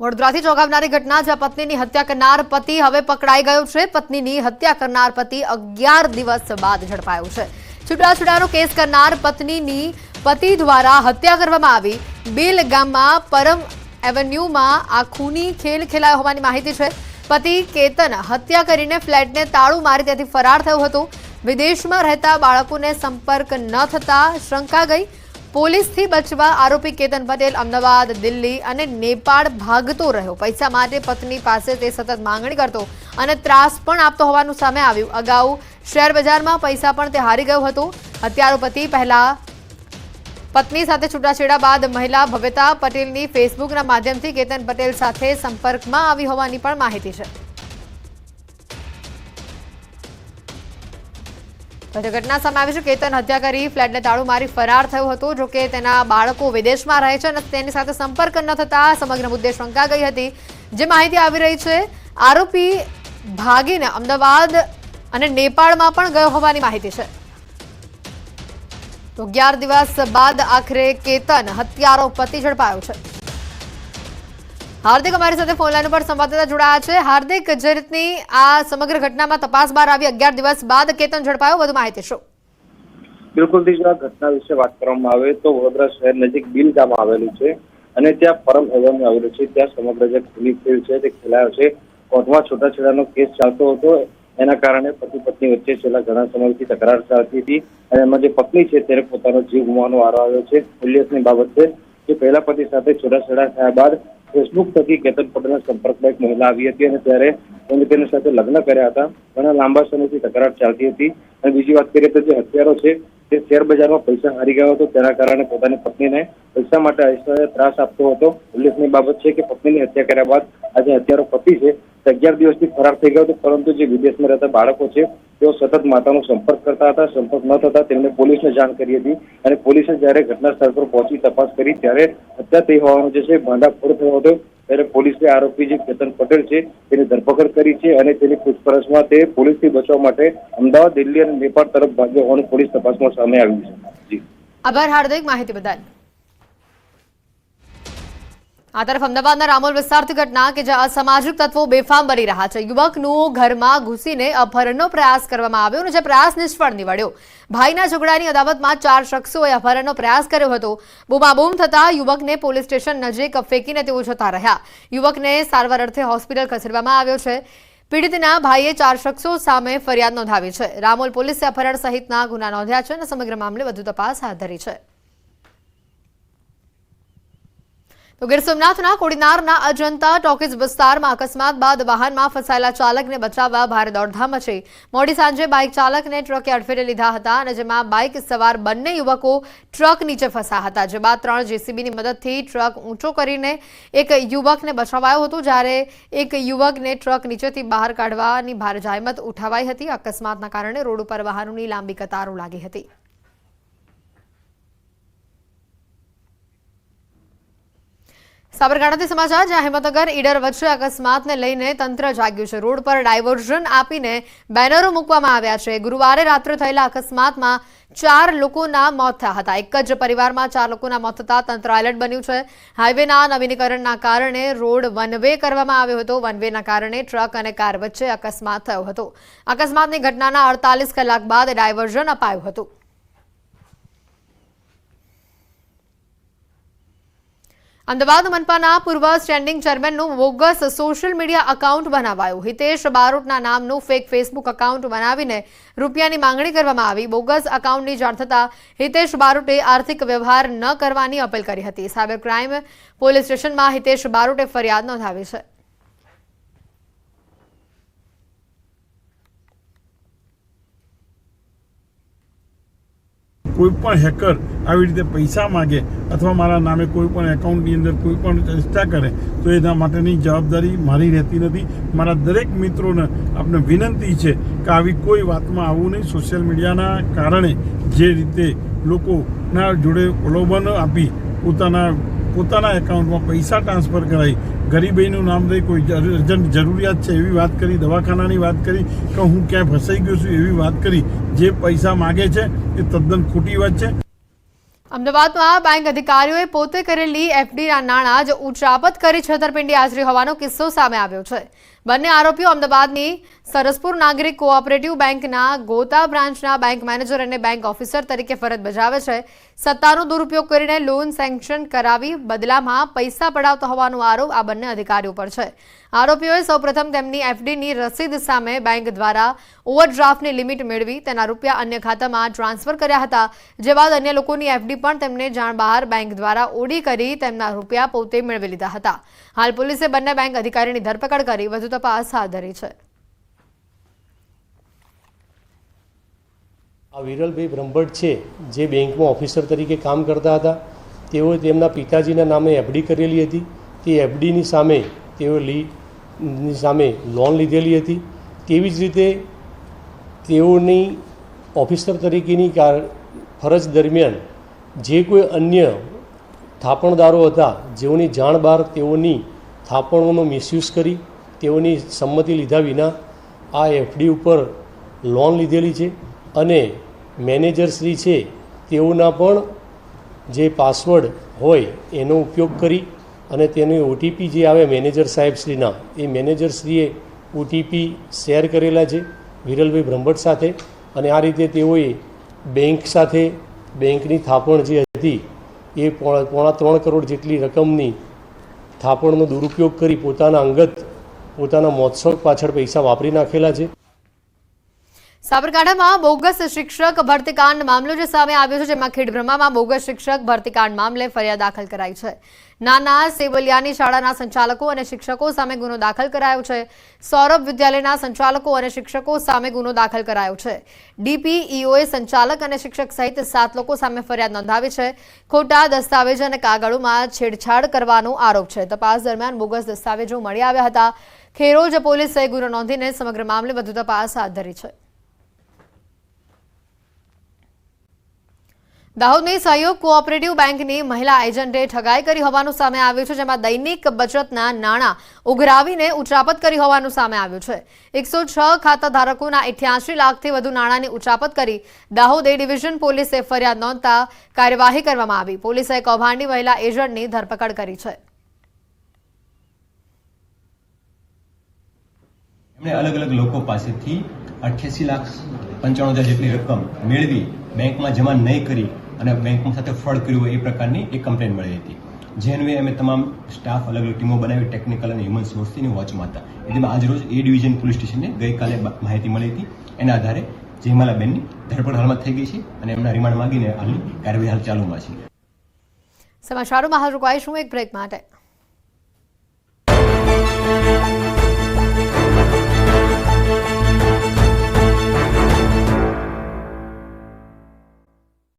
વડોદરાથી ચોંકાવનારી ઘટના જ્યાં પત્નીની હત્યા કરનાર પતિ હવે પકડાઈ ગયો છે. પત્નીની હત્યા કરનાર પતિ અગિયાર દિવસ બાદ ઝડપાયો છે. છૂટાછૂટાનો કેસ કરનાર પત્નીની પતિ દ્વારા હત્યા કરવામાં આવી. બિલ ગામમાં પરમ એવન્યુમાં આ ખૂની ખેલ ખેલાયો હોવાની માહિતી છે. પતિ કેતન હત્યા કરીને ફ્લેટને તાળું મારી ત્યાંથી ફરાર થયો હતો. વિદેશમાં રહેતા બાળકોને સંપર્ક ન થતા શંકા ગઈ. પોલીસથી બચવા આરોપી કેતન પટેલ અમદાવાદ, દિલ્હી અને નેપાળ ભાગતો રહ્યો. પૈસા માટે પત્ની પાસે તે સતત માંગણી કરતો અને ત્રાસ પણ આપતો હોવાનું સામે આવ્યું. અગાઉ શેર બજારમાં પૈસા પણ તે હારી ગયો હતો. હત્યારો પતિ પહેલા પત્ની સાથે છૂટાછેડા બાદ મહિલા ભવ્યતા પટેલની ફેસબુકના માધ્યમથી કેતન પટેલ સાથે સંપર્કમાં આવી હોવાની પણ માહિતી છે. પછી ઘટના સામે આવી છે. કેતન હત્યા કરી, ફ્લેટને તાળું મારી ફરાર થયો હતો. જો કે તેના બાળકો વિદેશમાં રહે છે અને તેની સાથે સંપર્ક ન થતા સમગ્ર મુદ્દે શંકા ગઈ હતી. જે માહિતી આવી રહી છે, આરોપી ભાગીને અમદાવાદ અને નેપાળમાં પણ ગયો હોવાની માહિતી છે. તો અગિયાર દિવસ બાદ આખરે કેતન હત્યારો પતિ ઝડપાયો છે. હાર્દિક અમારી સાથે ફોનલાઈન ઉપર સંવાદદાતા જોડાયા છે. હાર્દિક, જે રીતની આ સમગ્ર ઘટનામાં તપાસ બહાર આવી, અગિયાર દિવસ બાદ કેતન ઝડપાયો? વધુ માહિતી શું? બિલકુલ જો ઘટના વિશે વાત કરવામાં આવે તો વડોદરા શહેર નજીક બિલ ગામ આવેલું છે અને ત્યાં પરમ એવન્યુ આવેલું છે. ત્યાં સમગ્ર જે ખુલી ફિલ્ડ છે તે ખેલાયો છે. કોર્ટમાં છૂટાછેડાનો કેસ ચાલતો હતો. એના કારણે પતિ પત્ની વચ્ચે છેલ્લા ઘણા સમયથી તકરાર ચાલતી હતી અને એમાં જે પત્ની છે તેને પોતાનો જીવ ગુમાવવાનો વારો આવ્યો છે. ઉલ્લેખની બાબત છે કે પહેલા પતિ સાથે છૂટાછેડા થયા બાદ ફેસબુક થકી કેતન પટેલના સંપર્કમાં એક મહિલા આવી હતી અને ત્યારે એમને તેની સાથે લગ્ન કર્યા હતા. ઘણા લાંબા સમયથી તકરાર ચાલતી હતી. અને બીજી વાત કરીએ તો જે હત્યારો છે, તે શેર બજારમાં પૈસા હારી ગયો હતો. તેના કારણે પોતાની પત્નીને પૈસા માટે અૈશ્વર્ય ત્રાસ આપતો હતો. ઉલ્લેખની બાબત છે કે પત્નીની હત્યા કર્યા બાદ આજે હત્યારો પતિ છે. અગિયાર દિવસથી ફરાર થઈ ગયો હતો. પરંતુ જે વિદેશમાં રહેતા બાળકો છે તેઓ સતત માતાનો સંપર્ક કરતા હતા, સંપર્ક ન થતા તેમને પોલીસને જાણ કરી હતી અને પોલીસે જ્યારે ઘટના પર પહોંચી તપાસ કરી, ત્યારે હત્યા થઈ હોવાનો જે છે ભાંડાફોડ થયો હતો. ત્યારે પોલીસે આરોપી જે કેતન પટેલ છે, તેની ધરપકડ કરી છે અને તેની પૂછપરછમાં તે પોલીસથી બચવા માટે અમદાવાદ, દિલ્હી અને નેપાળ તરફ ભાગ્યો હોવાનું પોલીસ તપાસમાં સામે આવ્યું છે. આભાર, હાર્દિક માહિતી બદલ. આ તરફ અમદાવાદના રામોલ વિસ્તારથી ઘટના કે જ્યાં અસામાજિક તત્વો બેફામ બની રહ્યા છે. યુવકનું ઘરમાં ઘૂસીને અપહરણનો પ્રયાસ કરવામાં આવ્યો અને જે પ્રયાસ નિષ્ફળ નીવડ્યો. ભાઈના ઝઘડાની અદાવતમાં ચાર શખ્સોએ અપહરણનો પ્રયાસ કર્યો હતો. બૂમાબૂમ થતાં યુવકને પોલીસ સ્ટેશન નજીક ફેંકીને તેઓ જતા રહ્યા. યુવકને સારવાર અર્થે હોસ્પિટલ ખસેડવામાં આવ્યો છે. પીડિતના ભાઈએ ચાર શખ્સો સામે ફરિયાદ નોંધાવી છે. રામોલ પોલીસે અપહરણ સહિતના ગુના નોંધ્યા છે અને સમગ્ર મામલે વધુ તપાસ હાથ ધરી છે. તો ગીર સોમનાથના કોડીનારના અજંતા ટોકીઝ વિસ્તારમાં અકસ્માત બાદ વાહનમાં ફસાયેલા ચાલકને બચાવવા ભારે દોડધામ છે મોડી સાંજે બાઇક ચાલકને ટ્રકે અડફેટે લીધા હતા અને જેમાં બાઇક સવાર બંને યુવકો ટ્રક નીચે ફસાયા હતા જે બાદ ત્રણ જેસીબીની મદદથી ટ્રક ઊંચો કરીને એક યુવકને બચાવાયો હતો, જ્યારે એક યુવકને ટ્રક નીચેથી બહાર કાઢવાની ભારે જાહેમત ઉઠાવાઈ હતી. અકસ્માતના કારણે રોડ ઉપર વાહનોની લાંબી કતારો લાગી હતી. સાબરકાંઠાથી સમાચાર, જ્યાં હિંમતનગર ઈડર વચ્ચે અકસ્માતને લઈને તંત્ર જાગ્યું છે. રોડ પર ડાયવર્ઝન આપીને બેનરો મૂકવામાં આવ્યા છે. ગુરુવારે રાત્રે થયેલા અકસ્માતમાં ચાર લોકોના મોત થયા હતા. એક જ પરિવારમાં ચાર લોકોના મોત થતા તંત્ર એલર્ટ બન્યું છે. હાઈવેના નવીનીકરણના કારણે રોડ વન વે કરવામાં આવ્યો હતો. વન વેના કારણે ટ્રક અને કાર વચ્ચે અકસ્માત થયો હતો. અકસ્માતની ઘટનાના અડતાલીસ કલાક બાદ ડાયવર્ઝન અપાયું હતું. અમદાવાદ મનપાના પૂર્વ સ્ટેન્ડિંગ ચેરમેનનું બોગસ સોશિયલ મીડિયા એકાઉન્ટ બનાવાયું. હિતેશ બારોટના નામનું ફેક ફેસબુક એકાઉન્ટ બનાવીને રૂપિયાની માંગણી કરવામાં આવી. બોગસ એકાઉન્ટની જાણ થતાં હિતેશ બારોટે આર્થિક વ્યવહાર ન કરવાની અપીલ કરી હતી. સાયબર ક્રાઇમ પોલીસ સ્ટેશનમાં હિતેશ બારોટે ફરિયાદ નોંધાવી છે. કોઈ પણ હેકર આવી રીતે પૈસા માગે અથવા મારા નામે કોઈ પણ એકાઉન્ટની અંદર કોઈ પણ ચર્ચા કરે, તો એના માટેની જવાબદારી મારી રહેતી નથી. મારા દરેક મિત્રોને આપને વિનંતી છે કે આવી કોઈ વાતમાં આવવું નહીં. સોશિયલ મીડિયાના કારણે જે રીતે લોકોના જોડે પ્રલોભન આપી પોતાના પોતાના એકાઉન્ટમાં પૈસા ટ્રાન્સફર કરાવી ગરીબીનું નામ દઈ કોઈ અર્જન્ટ જરૂરિયાત છે એવી વાત કરી, દવાખાનાની વાત કરી, કે હું ક્યાંય ફસાઈ ગયો છું એવી વાત કરી જે પૈસા માગે છે, એ તદ્દન ખોટી વાત છે. અમદાવાદમાં બેંક અધિકારીઓએ પોતે કરેલી એફડીના નાણાં જ ઉચાપત કરી છેતરપિંડી આચરી હોવાનો કિસ્સો સામે આવ્યો છે. બંને આરોપીઓ અમદાવાદની સરસપુર નાગરિક કોઓપરેટિવ બેંકના ગોતા બ્રાન્ચના બેંક મેનેજર અને બેંક ઓફિસર તરીકે ફરજ બજાવે છે. સત્તાનો દુરુપયોગ કરીને લોન સેન્કશન કરાવી બદલામાં પૈસા પડાવતો હોવાનો આરોપ આ બંને અધિકારીઓ પર છે. આરોપીઓએ સૌપ્રથમ તેમની એફડીની રસીદ સામે બેંક દ્વારા ઓવરડ્રાફ્ટની લિમિટ મેળવી તેના રૂપિયા અન્ય ખાતામાં ટ્રાન્સફર કર્યા હતા. જે બાદ અન્ય લોકોની એફડી પણ તેમને જાણ બહાર બેંક દ્વારા ઓડી કરી તેમના રૂપિયા પોતે મેળવી લીધા હતા. હાલ પોલીસે બંને બેંક અધિકારીની ધરપકડ કરી વધુ તપાસ હાથ ધરી છે. આ વિરલભાઈ બ્રહ્મભટ્ટ છે, જે બેંકમાં ઓફિસર તરીકે કામ કરતા હતા. તેઓએ તેમના પિતાજીના નામે એફડી કરેલી હતી. તે એફડીની સામે તેઓ લીની સામે લોન લીધેલી હતી. તેવી જ રીતે તેઓની ઓફિસર તરીકેની ફરજ દરમિયાન જે કોઈ અન્ય થાપણદારો હતા, જેઓની જાણ બહાર તેઓની થાપણોનો મિસયુઝ કરી તેઓની સંમતિ લીધા વિના આ એફડી ઉપર લોન લીધેલી છે અને મેનેજરશ્રી છે તેઓના પણ જે પાસવર્ડ હોય એનો ઉપયોગ કરી અને તેની ઓટીપી જે આવે મેનેજર સાહેબશ્રીના એ મેનેજરશ્રીએ ઓટીપી શેર કરેલા છે વિરલભાઈ બ્રહ્મભટ્ટ સાથે અને આ રીતે તેઓએ બેંક સાથે, બેંકની થાપણ જે હતી એ પોણા ત્રણ કરોડ જેટલી રકમની થાપણનો દુરુપયોગ કરી પોતાના અંગત પોતાના મોત્સવ પાછળ પૈસા વાપરી નાખેલા છે. સાબરકાંઠામાં બોગસ શિક્ષક ભરતીકાંડ મામલો જે સામે આવ્યો છે, જેમાં ખેડબ્રહ્મામાં બોગસ શિક્ષક ભરતીકાંડ મામલે ફરિયાદ દાખલ કરાઈ છે. નાના સેવલિયાની શાળાના સંચાલકો અને શિક્ષકો સામે ગુનો દાખલ કરાયો છે. સૌરભ વિદ્યાલયના સંચાલકો અને શિક્ષકો સામે ગુનો દાખલ કરાયો છે. ડીપીઈઓએ સંચાલક અને શિક્ષક સહિત સાત લોકો સામે ફરિયાદ નોંધાવી છે. ખોટા દસ્તાવેજ અને કાગળોમાં છેડછાડ કરવાનો આરોપ છે. તપાસ દરમિયાન બોગસ દસ્તાવેજો મળી આવ્યા હતા. ખેરોજ પોલીસે ગુનો નોંધીને સમગ્ર મામલે વધુ તપાસ હાથ ધરી છે. દાહોદની સહયોગ કોઓપરેટિવ બેંકની મહિલા એજન્ટે ઠગાઈ કરી હોવાનું સામે આવ્યું છે, જેમાં દૈનિક બચતના નાણાં ઉઘરાવીને ઉચાપત કરી હોવાનું સામે આવ્યું છે. એકસો છ ખાતા ધારકોના અઠ્યાસી લાખથી વધુ નાણાંની ઉચાપત કરી દાહોદ ડિવિઝન પોલીસે ફરિયાદ નોંધતા કાર્યવાહી કરવામાં આવી. પોલીસે કૌભાંડી મહિલા એજન્ટની ધરપકડ કરી છે. અલગ અલગ લોકો પાસેથી અઠ્યાસી લાખ પંચાણું હજાર જેટલી રકમ મેળવી બેંકમાં જમા નહીં કરી અને બેંકમાં સાથે ફ્રોડ કર્યું હોય એ પ્રકારની એક કમ્પ્લેન મળી હતી. જે અન્વયે અમે તમામ સ્ટાફ, અલગ અલગ ટીમો બનાવી ટેકનિકલ અને હ્યુમન સોર્સની વોચમાં હતા એટલે આજરોજ એ ડિવિઝન પોલીસ સ્ટેશનને ગઈકાલે માહિતી મળી હતી. એના આધારે જયમાલાબેનની ધરપકડ હાલમાં થઈ ગઈ છે અને એમના રિમાન્ડ માંગીને હાલની કાર્યવાહી હાલ ચાલુમાં છે. સમાચારોમાં હાલ રોકાઈશું એક બ્રેક માટે.